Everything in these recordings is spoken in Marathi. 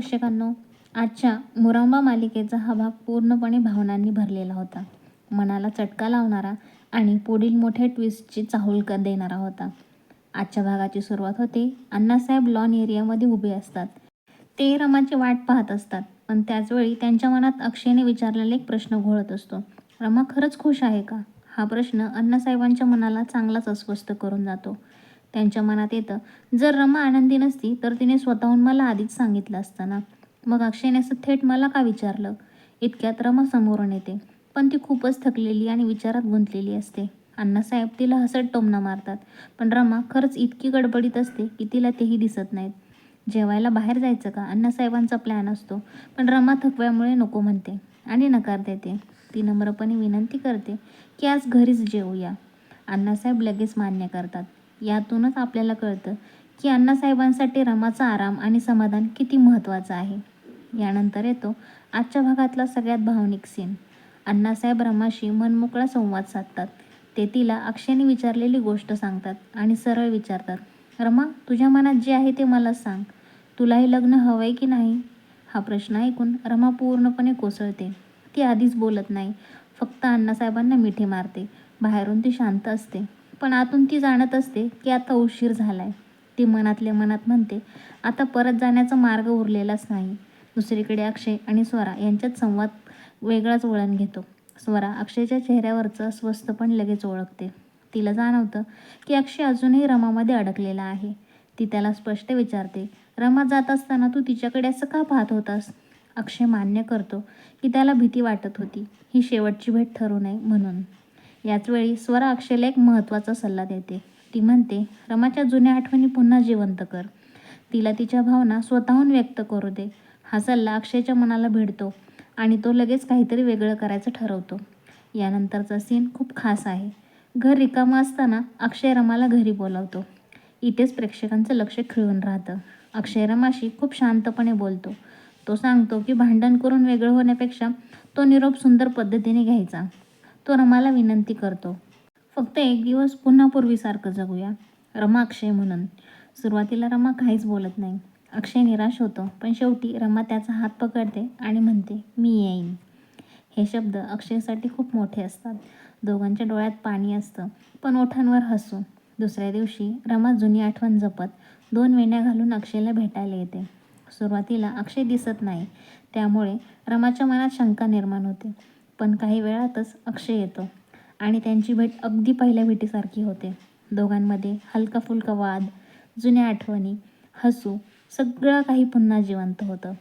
प्रेक्षकांनो आजच्या मुरांबा मालिकेचा हा भाग पूर्णपणे भावनांनी भरलेला होता. मनाला चटका लावणारा आणि पुढील मोठ्या ट्विस्टची चाहूल कर देणारा होता. आजच्या भागाची सुरुवात होते अण्णासाहेब लॉन एरियामध्ये उभे असतात. ते रमाची वाट पाहत असतात पण त्याचवेळी त्यांच्या मनात अक्षयने विचारलेला एक प्रश्न घोळत असतो. रमा खरंच खुश आहे का? हा प्रश्न अण्णासाहेबांच्या मनाला चांगलाच अस्वस्थ करून जातो. त्यांच्या मनात येतं. जर रमा आनंदी नसती तर तिने स्वतःहून मला आधीच सांगितलं असताना. मग अक्षयने असं थेट मला का विचारलं? इतक्यात रमा समोरून येते. पण ती खूपच थकलेली आणि विचारात गुंतलेली असते. अण्णासाहेब तिला हसत टोमणा मारतात. पण रमा खरंच इतकी गडबडीत असते की तिला तेही दिसत नाहीत. जेवायला बाहेर जायचं का? अण्णासाहेबांचा प्लॅन असतो. पण रमा थकव्यामुळे नको म्हणते आणि नकार देते. ती नम्रपणे विनंती करते की आज घरीच जेवूया अण्णासाहेब लगेच मान्य करतात. यातूनच आपल्याला कळतं की अण्णासाहेबांसाठी रमाचा आराम आणि समाधान किती महत्त्वाचं आहे. यानंतर येतो आजच्या भागातला सगळ्यात भावनिक सीन अण्णासाहेब रमाशी मनमोकळा संवाद साधतात. ते तिला अक्षयने विचारलेली गोष्ट सांगतात आणि सरळ विचारतात रमा तुझ्या मनात जे आहे ते मला सांग. तुला हे लग्न हवं आहे की नाही? हा प्रश्न ऐकून रमा पूर्णपणे कोसळते. ती आधीच बोलत नाही. फक्त अण्णासाहेबांना मिठी मारते. बाहेरून ती शांत असते. पण आतून ती जाणत असते की आता उशीर झालाय. ती मनातल्या मनात म्हणते आता परत जाण्याचा मार्ग उरलेलाच नाही. दुसरीकडे अक्षय आणि स्वरा यांच्यात संवाद वेगळाच वळण घेतो. स्वरा अक्षयच्या चेहऱ्यावरचं अस्वस्थ पण लगेच ओळखते. तिला जाणवतं की अक्षय अजूनही रमामध्ये अडकलेला आहे. ती त्याला स्पष्ट विचारते रमा जात असताना तू तिच्याकडे असं का पाहत होतास? अक्षय मान्य करतो की त्याला भीती वाटत होती. ही शेवटची भेट ठरू नये म्हणून. याचवेळी स्वरा अक्षयला एक महत्त्वाचा सल्ला देते. ती म्हणते रमाच्या जुन्या आठवणी पुन्हा जिवंत कर. तिला तिच्या भावना स्वतःहून व्यक्त करू दे. हा सल्ला अक्षयच्या मनाला भिडतो आणि तो लगेच काहीतरी वेगळं करायचं ठरवतो. यानंतरचा सीन खूप खास आहे. घर रिकामं असताना अक्षय रमाला घरी बोलावतो. इथेच प्रेक्षकांचं लक्ष खिळून राहतं. अक्षय रमाशी खूप शांतपणे बोलतो. तो सांगतो की भांडण करून वेगळं होण्यापेक्षा तो निरोप सुंदर पद्धतीने घ्यायचा. तो रमाला विनंती करतो. फक्त एक दिवस पुन्हा पूर्वीसारखं जगूया. रमा अक्षय म्हणून. सुरुवातीला रमा काहीच बोलत नाही. अक्षय निराश होतो पण शेवटी रमा त्याचा हात पकडते आणि म्हणते मी येईन. हे शब्द अक्षयसाठी खूप मोठे असतात. दोघांच्या डोळ्यात पाणी असतं पण ओठांवर हसू दुसऱ्या दिवशी रमा जुनी आठवण जपत दोन वेण्या घालून अक्षयला भेटायला येते. सुरुवातीला अक्षय दिसत नाही. त्यामुळे रमाच्या मनात शंका निर्माण होते. पण काही वेळातच अक्षय येतो आणि त्यांची भेट अगदी पहिल्या भेटीसारखी होते. दोघांमध्ये हलका फुलका वाद जुन्या आठवणी हसू सगळं काही पुन्हा जिवंत होतं.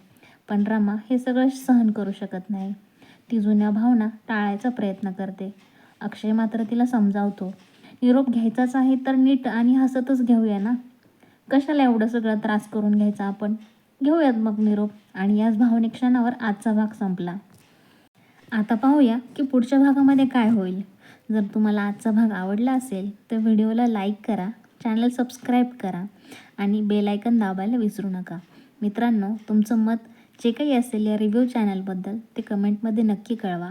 पण रमा हे सगळं सहन करू शकत नाही. ती जुन्या भावना टाळायचा प्रयत्न करते. अक्षय मात्र तिला समजावतो निरोप घ्यायचाच आहे तर नीट आणि हसतच घेऊया ना? कशाला एवढं सगळं त्रास करून घ्यायचा आपण? घेऊयात मग निरोप. आणि याच भावनिक क्षणावर आजचा भाग संपला. आता पाहूया की पुढच्या भागामध्ये काय होईल. जर तुम्हाला आजचा भाग आवडला असेल तर व्हिडिओला लाईक करा चॅनल सबस्क्राईब करा आणि बेलायकन दाबायला विसरू नका. मित्रांनो तुमचं मत जे काही असेल या रिव्ह्यू चॅनलबद्दल ते कमेंटमध्ये नक्की कळवा.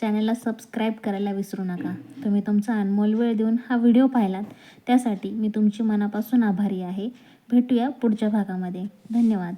चॅनलला सबस्क्राईब करायला विसरू नका. तुम्ही तुमचा अनमोल वेळ देऊन हा व्हिडिओ पाहिलात त्यासाठी मी तुमची मनापासून आभारी आहे. भेटूया पुढच्या भागामध्ये. धन्यवाद.